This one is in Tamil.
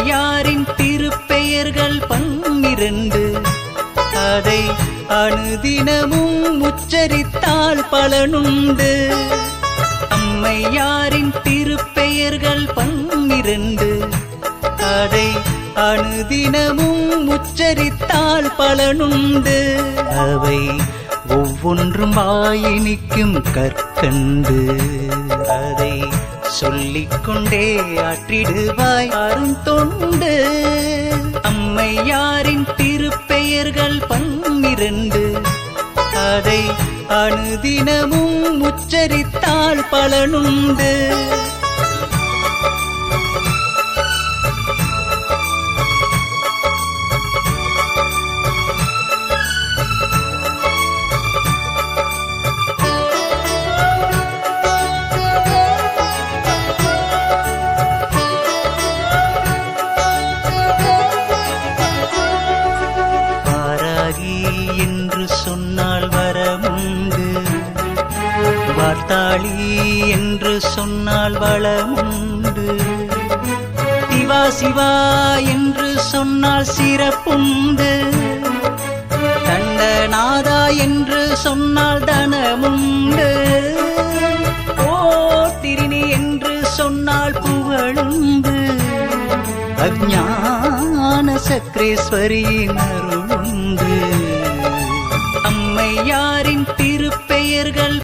பெரியாரின் திருப்பெயர்கள் பன்னிரண்டு. அதை அணுதினமும் உச்சரித்தால் பலனுண்டு. அம்மையாரின் திருப்பெயர்கள் பன்னிரண்டு. அதை அணுதினமும் உச்சரித்தால் பலனுண்டு. அவை ஒவ்வொன்றும் வாயினிக்கும் கற்கண்டு. கொண்டே ஆற்றிடுவாய். அருந்தொண்டு அம்மையாரின் திருப்பெயர்கள் பன்னிரண்டு. அதை அணுதினமும் உச்சரித்தால் பலனுண்டு. பார்த்தாளி என்று சொன்னால் வளமுண்டு. சிவா சிவா என்று சொன்னால் சிறப்புண்டு. தண்டநாதா என்று சொன்னால் தனமுண்டு. ஓ திரிணி என்று சொன்னால் புகழுண்டு. அஜான சக்கரேஸ்வரியின் அருளுண்டு. அம்மையாரின் திருப்பெயர்கள்